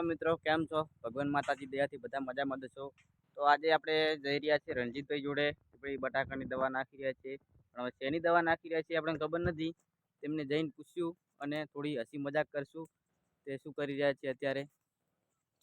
રામ મિત્રો, કેમ છો? ભગવાન માતાજી દયાથી બધા મજામાં છો. તો આજે આપણે જઈ રહ્યા છીએ રણજીતભાઈ જોડે. ભાઈ બટાકાની દવા નાખી રહ્યા છીએ. પણ હવે શેની દવા નાખી રહ્યા છીએ આપણને ખબર નથી. તેમને જઈને પૂછ્યું અને થોડી હસી મજાક કરશું. તે શું કરી રહ્યા છે અત્યારે?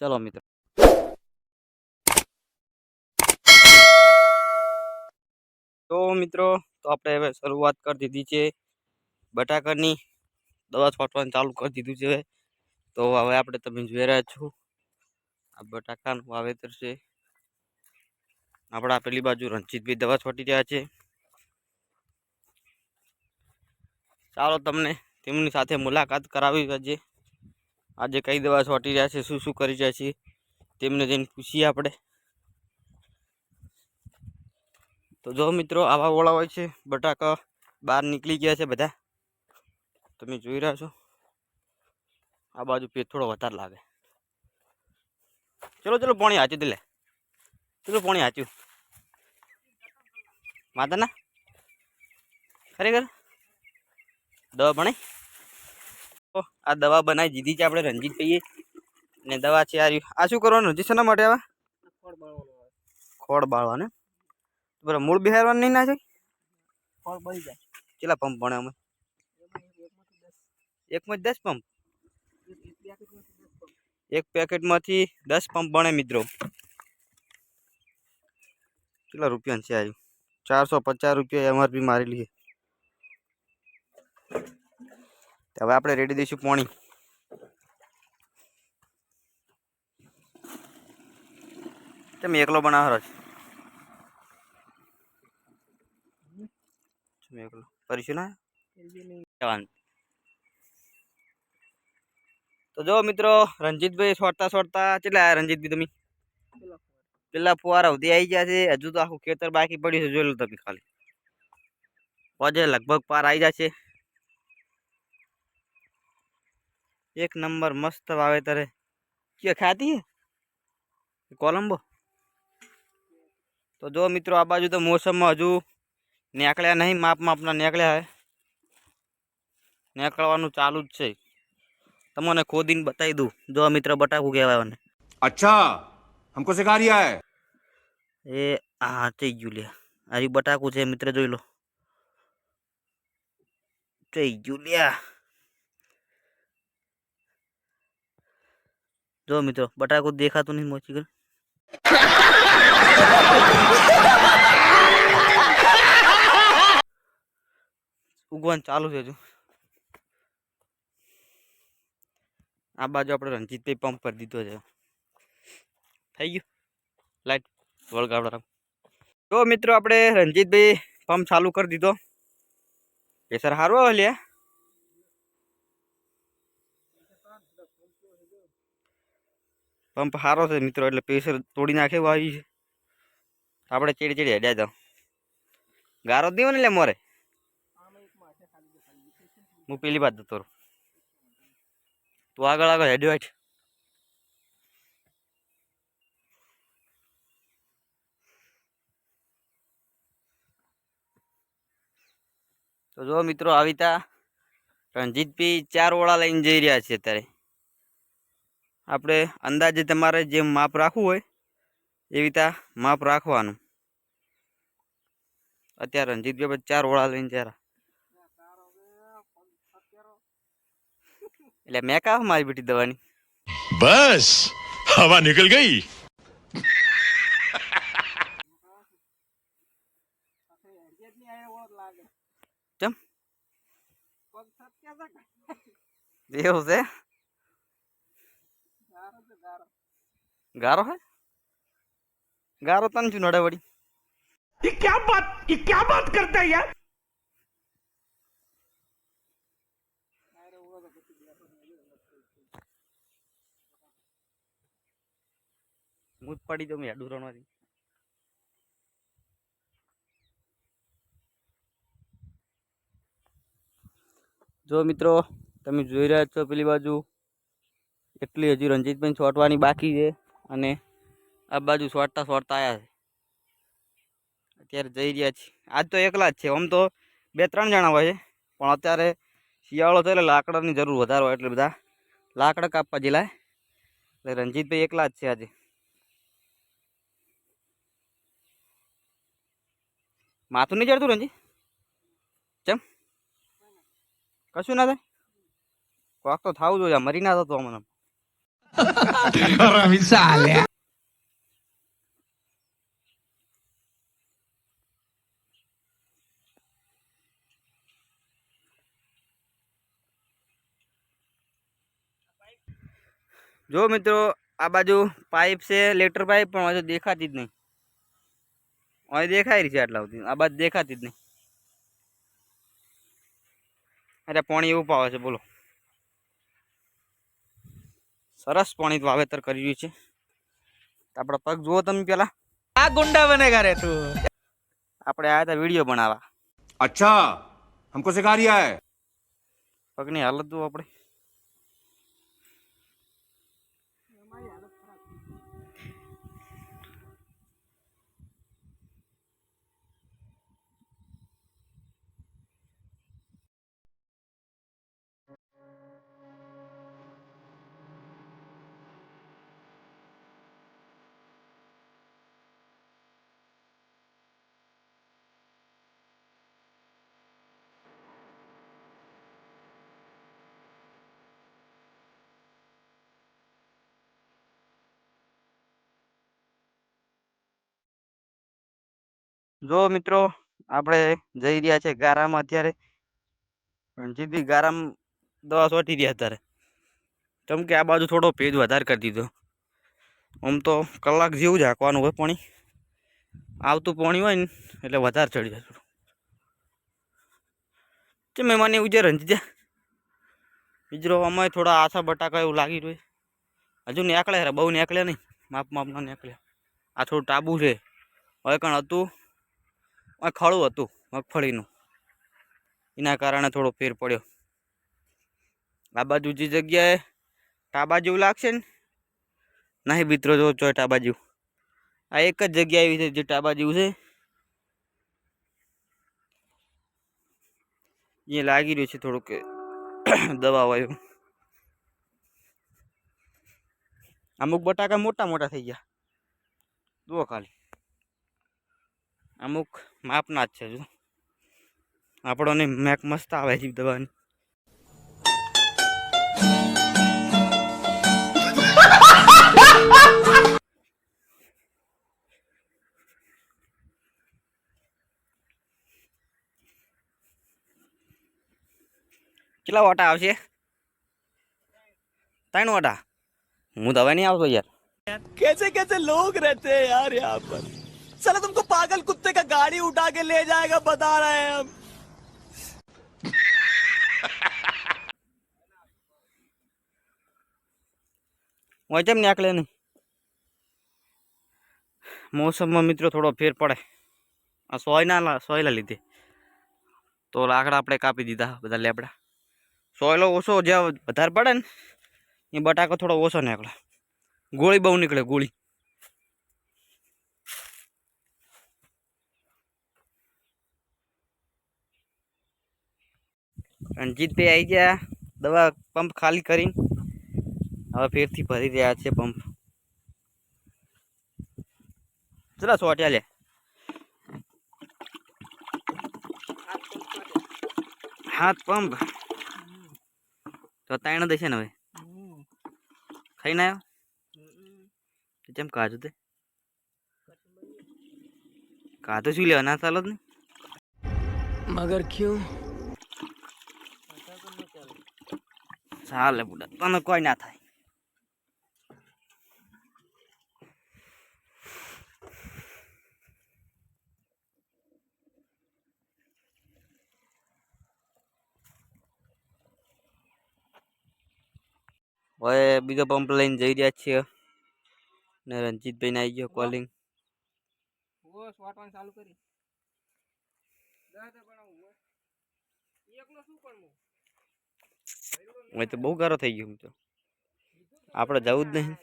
ચલો મિત્રો. તો મિત્રો, તો આપણે હવે શરૂઆત કરી દીધી છે. બટાકાની દવા છાંટવાનું ચાલુ કરી દીધું છે તો હવે આપણે તમે જોઈ રહ્યા છો, આ બટાકાનું વાવેતર છે. આપણા પેલી બાજુ રણજીતભાઈ દવા છોટી રહ્યા છે. ચાલો તમને તેમની સાથે મુલાકાત કરાવી આજે. આજે કઈ દવા છોટી રહ્યા છે, શું શું કરી રહ્યા છે, તેમને જઈને પૂછીએ આપણે. તો જો મિત્રો, આવા ઓળા હોય છે, બટાકા બહાર નીકળી ગયા છે બધા. તમે જોઈ રહ્યા છો. આ બાજુ પેટ થોડો વધારે લાગે. ચલો ચલો પાણી હાચ્યું દિલે ચલો પાણી હાચ્યું માતાના? ખરેખર? દવા ભણાઈ તો આ દવા બનાવી દીધી છે આપણે રંજીત ભાઈએ. ને દવા છે આ આ શું કરવાનું? રંજીત શેના માટે આવા? ખોળ બાળવા ને બરાબર મૂળ બિહારવાનું નહીં ના છે? બળી જાય. કેટલા પંપ ભણે અમે? એકમાં દસ પંપ? એક પેકેટમાંથી દસ પંપ બને મિત્રો. કેટલા રૂપિયાનું છે આવ્યું ચારસો પચાસ રૂપિયા એમઆરપી મારી લઈએ હવે આપણે રેડી દઈશું પાણી. તમે એકલો બનાવો છો? એકલો? કરીશું ના? તો જો મિત્રો રણજીતભાઈ છોડતા છોડતા કેટલા આયા રણજીતભાઈ તમે? પેલા ફુવારા. સુધી આવી ગયા છે હજુ તો આખું ખેતર બાકી પડ્યું છે જોયેલું તમે ખાલી. આજે લગભગ પાર આવી જશે એક નંબર મસ્ત વાવે હે. કે ખાતી હે? કોલંબો? તો જો મિત્રો આ બાજુ તો મોસમમાં હજુ નીકળ્યા નહીં માપ માપના નીકળ્યા હે. નીકળવાનું ચાલુ જ છે. तमने खोदिन बताई दू जो मित्र बटाकू कहवा अच्छा हमको सिखा रिया है? ए हाँ चई जुलिया अरे बटाकू छे मित्र जो लो चई जुलिया जो मित्र बटाकू देखा तू नहीं मोची कर उगवान चालू है जो આ બાજુ આપણે રણજીતભાઈ પંપ કરી દીધો છે. થઈ ગયું. લાઈટ વળગાવડા તો મિત્રો, આપણે રણજીતભાઈ પંપ ચાલુ કરી દીધો. પ્રેશર સારું આવે લે પંપ સારો છે મિત્રો, એટલે પ્રેશર તોડી નાખે એવું આવી છે. આપણે ચેડી ચેડી હેડ્યા જાવ ગારો જ નહીં હોય ને લે મોરે. હું પેલી બાજુ જતો રહું. તું આગળ આગળ હેડ વાઈટ તો જો મિત્રો આવી તા રણજીતભાઈ ચાર ઓળા લઈને જઈ રહ્યા છે અત્યારે. આપણે અંદાજે તમારે જેમ માપ રાખવું હોય એવી રીતે માપ રાખવાનું. અત્યારે રણજીતભાઈ ચાર ઓળા લઈને જરા એટલે મેં કાહ મારી બેટી દવાની बस हवा निकल गई ચમ એવું છે ગારો હે ગારો તને શું નડે વળી ये क्या बात ये क्या बात करता है यार હું પડી દઉં હેડું રણવાથી જો મિત્રો, તમે જોઈ રહ્યા છો પેલી બાજુ એટલી હજી રણજીતભાઈ છોટવાની બાકી છે અને આ બાજુ છોટતા છોટતા આવ્યા છે. અત્યારે જઈ રહ્યા છીએ. આજ તો એકલા જ છે, આમ તો બે ત્રણ જણા હોય છે, પણ અત્યારે શિયાળો છે એટલે લાકડાની જરૂર વધારે હોય એટલે બધા લાકડા કાપવા જિલ્લાએ એટલે રણજીતભાઈ એકલા જ છે આજે. માથું નહીં ચડતું રણજીત ચમ કશું ના થાય કોક તો થવું જોઈએ મરી ના થતું અમને જો મિત્રો આ બાજુ પાઇપ છે લેટર પાઇપ પણ હજુ દેખાતી જ નહીં. અહીં દેખાય રહી છે આટલા સુધી. આ બાદ દેખાતી જ નહીં. અરે પાણી એવું પાવે છે બોલો. સરસ પાણી વાવેતર કરી રહ્યું છે. આપડે પગ જુઓ તમે પેલા. આ ગુંડા બને કરે તું. આપણે આયા હતા વીડિયો બનાવવા. અચ્છા હમકો સિખા રહ્યા હે? પગની હાલત જુઓ આપણે. જો મિત્રો, આપણે જઈ રહ્યા છે ગારામાં અત્યારે. રણજીતભાઈ ગારામ દવા છોટી રહ્યા અત્યારે. કેમ કે આ બાજુ થોડો ભેજ વધારે કરી દીધો. આમ તો કલાક જેવું જ હાંકવાનું હોય પાણી. આવતું પાણી હોય ને, એટલે વધારે ચડી જાય થોડું તે મહેમાન એવું છે રંજીતા બીજરો અમારે થોડા આછા બટાકા એવું લાગી રહ્યું હજુ નીકળે બહુ નીકળે નહીં. માપ માપના નીકળ્યા આ થોડું ટાબુ છે. હવે કણ હતું? આ ખળું હતું, મગફળીનું. એના કારણે થોડો ફેર પડ્યો. આ બાજુ જે જગ્યાએ ટાબા જેવું લાગશે ને? નહીં મિત્રો, જો છો ટાબા જેવું. આ એક જ જગ્યા એવી છે જે ટાબા જેવું છે. એ લાગી રહ્યું છે થોડુંક દવા વાયું અમુક બટાકા મોટા મોટા થઈ ગયા. જુઓ ખાલી. અમુક માપના જ છે જો. આપણોને મેક મસ્ત આવે છે દવાની. કેટલા વોટા આવશે? ત્રણ વોટા? હું દવા નહીં આવતો યાર. કેસે કેસે લોગ રહેતે યાર યહાં પર? साला तुमको पागल कुत्ते का गाड़ी उठा के ले जाएगा बता रहे हैं हम હું કેમ નીકળે નહીં મોસમમાં મિત્રો થોડો ફેર પડે આ સોયના લા- સોયલા લીધે તો લાકડા આપણે કાપી દીધા બધા લેબડા સોયલો ઓછો જ્યાં વધારે પડે ને એ બટાકો થોડો ઓછો નીકળે ગોળી બહુ નીકળે ગોળી રણજીતભાઈ આવી ગયા, દવા પંપ ખાલી કરીને. હવે ફેરથી ભરી રહ્યા છે પંપ. ચલા સોટ્યા લે. હાથ પંપ. તો તાણ દેશે ને હવે? ખાઈને આવ્યો જેમ કાજુ તે કાધું શું લેવાના ચાલો જ ને? મગર ક્યું? ચાલે બુડા તને કોઈ ના થાય હવે બીજો પંપ લઈને જઈ રહ્યા છીએ ને રણજીતભાઈ ને આવી ગયો કોલિંગ ચાલુ કરી હું તો બહુ ગારો થઈ ગયો તો. આપણે જવું જ નહીં.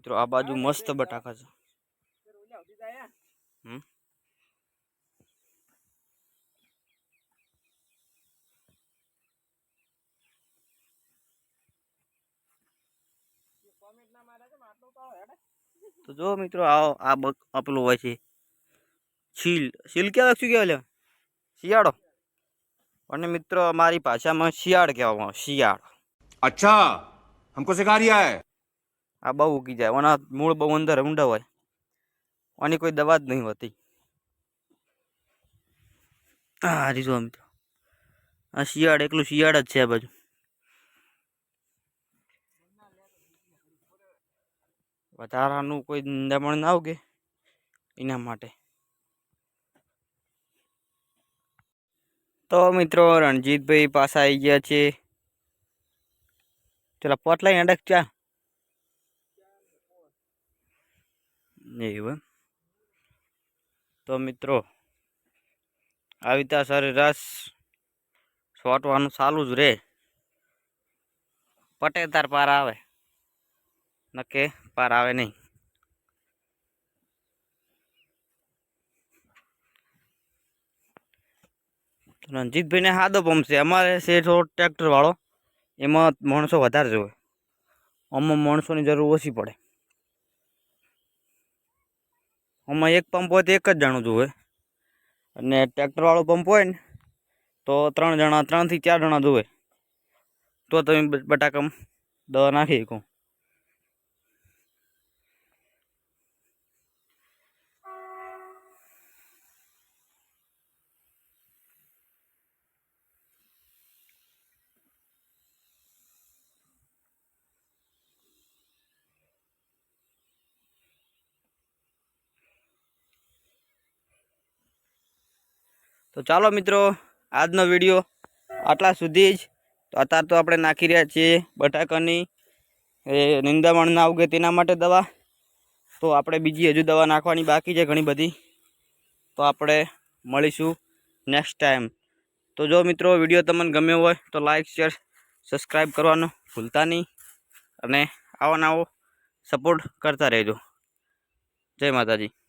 મિત્રો, આ બાજુ મસ્ત બટાકા છે. તો જો મિત્રો આવો આ બક આપેલું હોય છે. છીલ છીલ ક્યાં લખ્યું કહેવાય શિયાળો. અને મિત્રો, અમારી ભાષામાં શિયાળ કહેવામાં શિયાળ. અચ્છા, હમકો સિખા રહ્યા હૈ. આ બહુ ઉગી જાય. આના મૂળ બહુ અંદર ઊંડા હોય આની કોઈ દવા જ નહીં હોતી. હા રીજો મિત્રો. આ શિયાળ, એકલું શિયાળ જ છે આ બાજુ. વધારાનું કોઈ દમણ ના ઉગે એના માટે. તો મિત્રો, રણજીતભાઈ પાછા આવી ગયા છે. ચાલો પોટલાઈ અડક ચા એવું તો મિત્રો, આવી રીતે સરેરાશ છોટવાનું ચાલુ જ રહે પટે તાર પાર આવે. નકે, પાર આવે નહીં. રણજીતભાઈને હાદો છે અમારે છે થોડો ટ્રેક્ટરવાળો એમાં માણસો વધારે જોવે. આમાં માણસોની જરૂર ઓછી પડે. આમાં એક પંપ હોય તો એક જ જણું જોવે અને ટ્રેક્ટરવાળો પંપ હોય ને, તો ત્રણ જણા, ત્રણથી ચાર જણા જોવે તો તમે બટાકામાં દવા નાખી શકો. તો ચાલો મિત્રો, આજનો વીડિયો આટલા સુધી જ. તો અત્યારે તો આપણે નાખી રહ્યા છીએ બટાકાની, એ નિંદામણ ના ઉગે તેના માટે દવા. તો આપણે બીજી હજુ દવા નાખવાની બાકી છે ઘણી બધી. તો આપણે મળીશું નેક્સ્ટ ટાઈમ તો જો મિત્રો, વીડિયો તમને ગમ્યો હોય તો લાઈક શેર સબસ્ક્રાઈબ કરવાનું ભૂલતા નહીં. અને આવો નવો સપોર્ટ કરતા રહેજો. જય માતાજી.